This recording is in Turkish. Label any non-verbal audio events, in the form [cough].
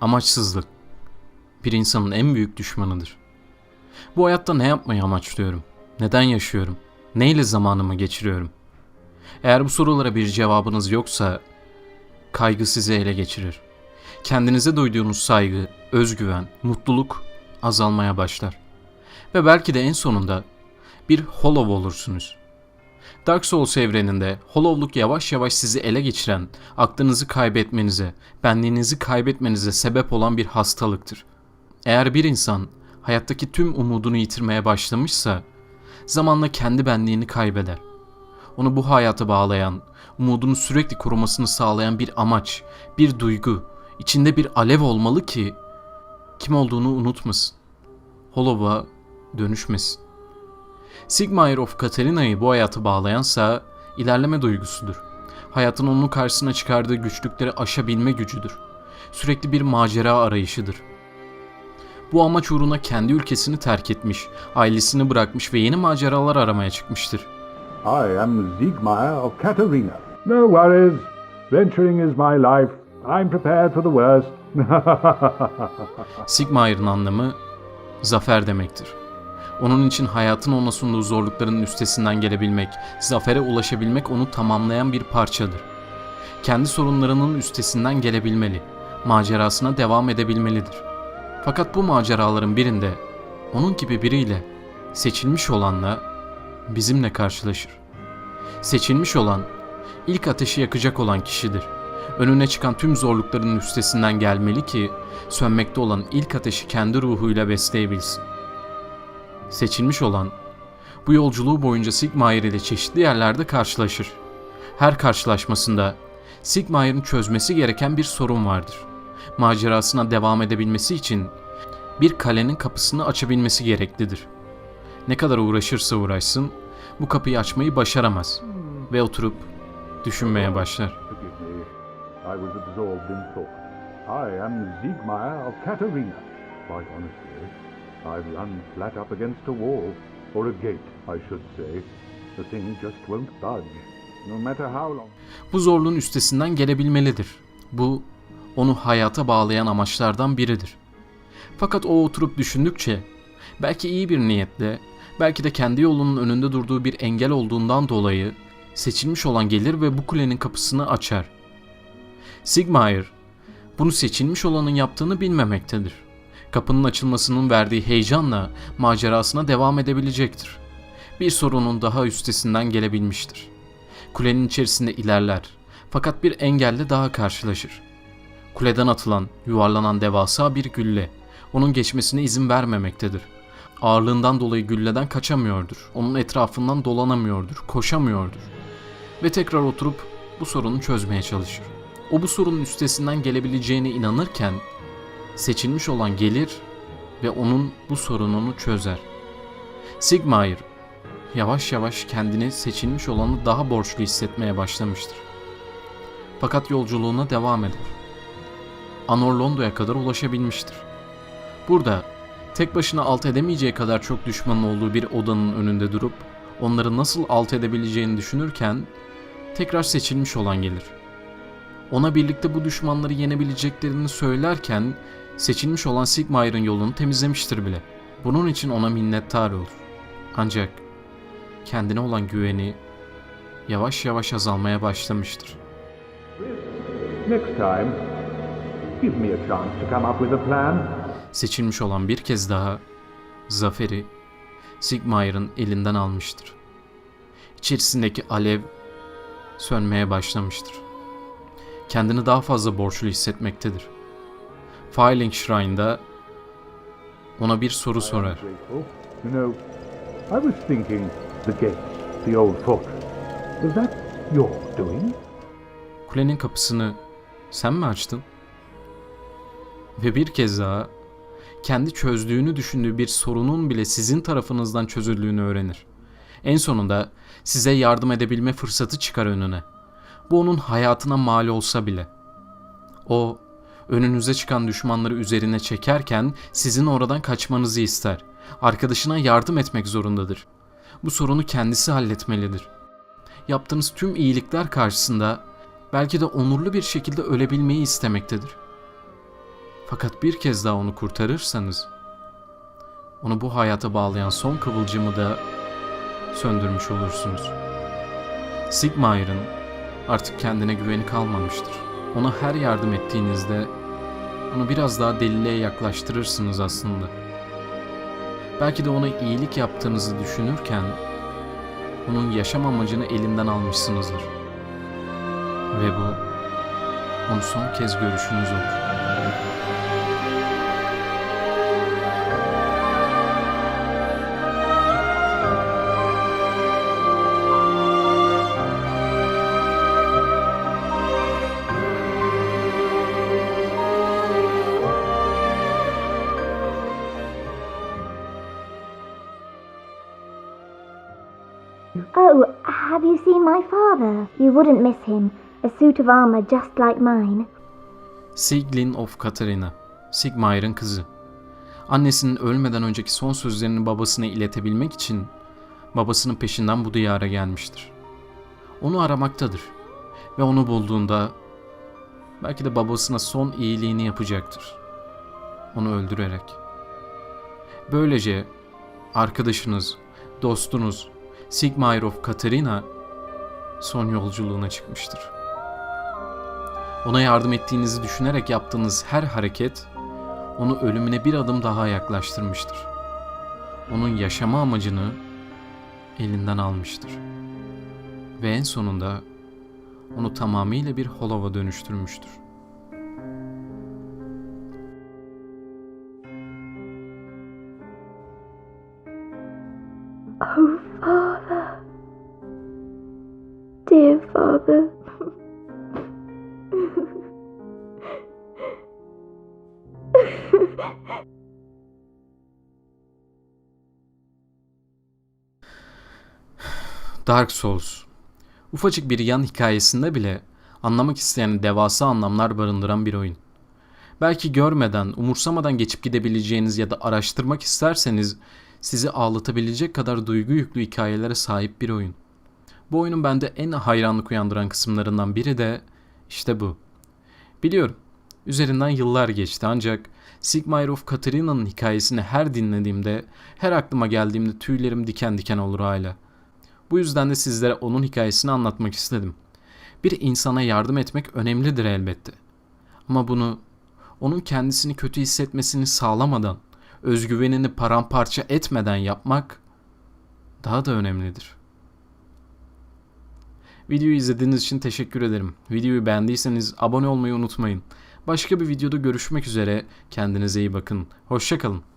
Amaçsızlık bir insanın en büyük düşmanıdır. Bu hayatta ne yapmayı amaçlıyorum? Neden yaşıyorum? Neyle zamanımı geçiriyorum? Eğer bu sorulara bir cevabınız yoksa kaygı sizi ele geçirir. Kendinize duyduğunuz saygı, özgüven, mutluluk azalmaya başlar. Ve belki de en sonunda bir hollow olursunuz. Dark Souls evreninde hollowluk yavaş yavaş sizi ele geçiren, aklınızı kaybetmenize, benliğinizi kaybetmenize sebep olan bir hastalıktır. Eğer bir insan hayattaki tüm umudunu yitirmeye başlamışsa, zamanla kendi benliğini kaybeder. Onu bu hayata bağlayan, umudunu sürekli korumasını sağlayan bir amaç, bir duygu, içinde bir alev olmalı ki kim olduğunu unutmasın. Hollow'a dönüşmesin. Sigmire of Katarina'yı bu hayata bağlayansa ilerleme duygusudur. Hayatın onun karşısına çıkardığı güçlükleri aşabilme gücüdür. Sürekli bir macera arayışıdır. Bu amaç uğruna kendi ülkesini terk etmiş, ailesini bırakmış ve yeni maceralar aramaya çıkmıştır. I am Siegmeyer of Katarina. No worries. Venturing is my life. I'm prepared for the worst. [laughs] Sigmire'ın anlamı zafer demektir. Onun için hayatın ona sunduğu zorlukların üstesinden gelebilmek, zafere ulaşabilmek onu tamamlayan bir parçadır. Kendi sorunlarının üstesinden gelebilmeli, macerasına devam edebilmelidir. Fakat bu maceraların birinde onun gibi biriyle, seçilmiş olanla bizimle karşılaşır. Seçilmiş olan, ilk ateşi yakacak olan kişidir. Önüne çıkan tüm zorlukların üstesinden gelmeli ki sönmekte olan ilk ateşi kendi ruhuyla besleyebilsin. Seçilmiş olan bu yolculuğu boyunca Sigmire ile çeşitli yerlerde karşılaşır. Her karşılaşmasında Sigmire'ın çözmesi gereken bir sorun vardır. Macerasına devam edebilmesi için bir kalenin kapısını açabilmesi gereklidir. Ne kadar uğraşırsa uğraşsın bu kapıyı açmayı başaramaz ve oturup düşünmeye başlar. I am Siegmeyer of Katarina. Quite honestly, I've run flat up against a wall, or a gate, I should say. The thing just won't budge, no matter how long. Bu zorluğun üstesinden gelebilmelidir. Bu onu hayata bağlayan amaçlardan biridir. Fakat o oturup düşündükçe belki iyi bir niyetle, belki de kendi yolunun önünde durduğu bir engel olduğundan dolayı seçilmiş olan gelir ve bu kulenin kapısını açar. Sigmire bunu seçilmiş olanın yaptığını bilmemektedir. Kapının açılmasının verdiği heyecanla macerasına devam edebilecektir. Bir sorunun daha üstesinden gelebilmiştir. Kulenin içerisinde ilerler fakat bir engelle daha karşılaşır. Kuleden atılan, yuvarlanan devasa bir gülle onun geçmesine izin vermemektedir. Ağırlığından dolayı gülleden kaçamıyordur. Onun etrafından dolanamıyordur, koşamıyordur. Ve tekrar oturup bu sorunu çözmeye çalışır. O bu sorunun üstesinden gelebileceğine inanırken seçilmiş olan gelir ve onun bu sorununu çözer. Sigmire yavaş yavaş kendini seçilmiş olanı daha borçlu hissetmeye başlamıştır. Fakat yolculuğuna devam eder. Anor Londo'ya kadar ulaşabilmiştir. Burada tek başına alt edemeyeceği kadar çok düşmanın olduğu bir odanın önünde durup onları nasıl alt edebileceğini düşünürken tekrar seçilmiş olan gelir. Ona birlikte bu düşmanları yenebileceklerini söylerken seçilmiş olan Sigmire'ın yolunu temizlemiştir bile. Bunun için ona minnettar olur. Ancak kendine olan güveni yavaş yavaş azalmaya başlamıştır. Next time, give me a chance to come up with a plan. Seçilmiş olan bir kez daha zaferi Sigmire'ın elinden almıştır. İçerisindeki alev sönmeye başlamıştır. Kendini daha fazla borçlu hissetmektedir. Filing Shrine'da ona bir soru sorar. Kulenin kapısını sen mi açtın? Ve bir kez daha kendi çözdüğünü düşündüğü bir sorunun bile sizin tarafınızdan çözüldüğünü öğrenir. En sonunda size yardım edebilme fırsatı çıkar önüne. Bu onun hayatına mal olsa bile. O önünüze çıkan düşmanları üzerine çekerken sizin oradan kaçmanızı ister. Arkadaşına yardım etmek zorundadır. Bu sorunu kendisi halletmelidir. Yaptığınız tüm iyilikler karşısında Belki de onurlu bir şekilde ölebilmeyi istemektedir. Fakat bir kez daha onu kurtarırsanız, onu bu hayata bağlayan son kıvılcımı da söndürmüş olursunuz. Sigmayr'ın artık kendine güveni kalmamıştır. Ona her yardım ettiğinizde onu biraz daha deliliğe yaklaştırırsınız aslında. Belki de ona iyilik yaptığınızı düşünürken onun yaşam amacını elinden almışsınızdır. Ve bu onu son kez görüşünüz olur. Oh, have you seen my father? You wouldn't miss him. A suit of armor just like mine. Siglin of Katarina, Sigmayr'ın kızı. Annesinin ölmeden önceki son sözlerini babasına iletebilmek için babasının peşinden bu diyara gelmiştir. Onu aramaktadır ve onu bulduğunda belki de babasına son iyiliğini yapacaktır. Onu öldürerek. Böylece arkadaşınız, dostunuz Sigmayr of Katarina son yolculuğuna çıkmıştır. Ona yardım ettiğinizi düşünerek yaptığınız her hareket onu ölümüne bir adım daha yaklaştırmıştır. Onun yaşama amacını elinden almıştır. Ve en sonunda onu tamamıyla bir holova dönüştürmüştür. Oh, father. Dark Souls. Ufacık bir yan hikayesinde bile anlamak isteyen devasa anlamlar barındıran bir oyun. Belki görmeden, umursamadan geçip gidebileceğiniz ya da araştırmak isterseniz sizi ağlatabilecek kadar duygu yüklü hikayelere sahip bir oyun. Bu oyunun bende en hayranlık uyandıran kısımlarından biri de işte bu. Biliyorum, üzerinden yıllar geçti ancak Sigmar of Katarina'nın hikayesini her dinlediğimde, her aklıma geldiğimde tüylerim diken diken olur hala. Bu yüzden de sizlere onun hikayesini anlatmak istedim. Bir insana yardım etmek önemlidir elbette. Ama bunu onun kendisini kötü hissetmesini sağlamadan, özgüvenini paramparça etmeden yapmak daha da önemlidir. Videoyu izlediğiniz için teşekkür ederim. Videoyu beğendiyseniz abone olmayı unutmayın. Başka bir videoda görüşmek üzere. Kendinize iyi bakın. Hoşçakalın.